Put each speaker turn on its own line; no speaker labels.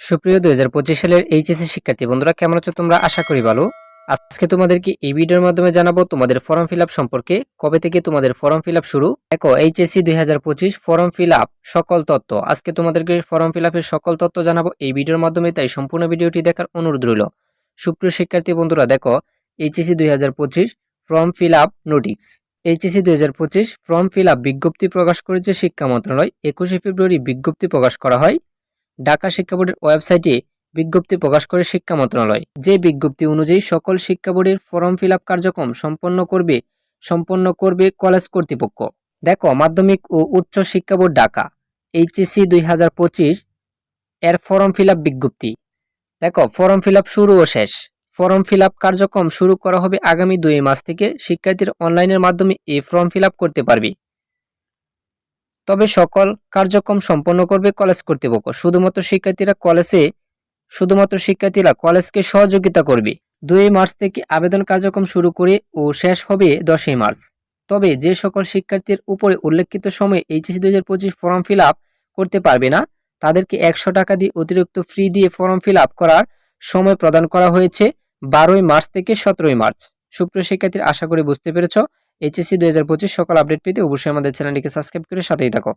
সুপ্রিয় দুই হাজার পঁচিশ সালের এইচএসসি শিক্ষার্থী, বন্ধুরা কেমন আছো তোমরা? আশা করি ভালো। আজকে তোমাদেরকে এই ভিডিওর মাধ্যমে জানাব তোমাদের ফর্ম ফিল সম্পর্কে। কবে থেকে তোমাদের ফর্ম ফিল শুরু? দেখো, এইচএসসি দুই হাজার পঁচিশ ফর্ম ফিল সকল তথ্য আজকে তোমাদেরকে ফর্ম ফিল সকল তথ্য জানাব এই ভিডিওর মাধ্যমে, তাই সম্পূর্ণ ভিডিওটি দেখার অনুরোধ রইল। সুপ্রিয় শিক্ষার্থী, বন্ধুরা, দেখো, এইচএসসি দুই হাজার পঁচিশ form fill up notice HSC দুই হাজার পঁচিশ ফর্ম ফিল আপ বিজ্ঞপ্তি প্রকাশ করেছে শিক্ষা মন্ত্রণালয়। একুশে ফেব্রুয়ারি বিজ্ঞপ্তি প্রকাশ করা হয়। ঢাকা শিক্ষা বোর্ডের ওয়েবসাইটে বিজ্ঞপ্তি প্রকাশ করে শিক্ষা মন্ত্রণালয়। যে বিজ্ঞপ্তি অনুযায়ী সকল শিক্ষা বোর্ডের ফর্ম ফিল কার্যক্রম সম্পন্ন করবে সম্পন্ন করবে কলেজ কর্তৃপক্ষ। দেখো, মাধ্যমিক ও উচ্চ শিক্ষা বোর্ড ঢাকা, এইচএসসি দুই এর ফর্ম ফিল বিজ্ঞপ্তি। দেখো, ফর্ম ফিল শুরু ও শেষ। ফর্ম ফিল কার্যক্রম শুরু করা হবে আগামী দুই মাস থেকে শিক্ষার্থীর অনলাইনের মাধ্যমে এই ফর্ম ফিল করতে পারবে। তবে সকল কার্যক্রম সম্পন্ন করবে কলেজ কর্তৃপক্ষ। শুধুমাত্র শিক্ষার্থীরা কলেজে, শুধুমাত্র শিক্ষার্থীরা কলেজকে সহযোগিতা করবে। দুই মার্চ থেকে আবেদন কার্যক্রম শুরু করে ও শেষ হবে দশই মার্চ। তবে যে সকল শিক্ষার্থীর উপরে উল্লেখিত সময়ে এইচএসি দুই হাজার পঁচিশ ফর্ম ফিল করতে পারবে না, তাদেরকে একশো টাকা দিয়ে অতিরিক্ত ফ্রি দিয়ে ফর্ম ফিল করার সময় প্রদান করা হয়েছে বারোই মার্চ থেকে সতেরোই মার্চ। সুপ্রিয় শিক্ষার্থীর, আশা করি বুঝতে পেরেছ। এইচএসসি দু হাজার পঁচিশ সকল আপডেট পেতে অবশ্যই আমাদের চ্যানেলটিকে সাবস্ক্রাইব করে সাথেই থাকো।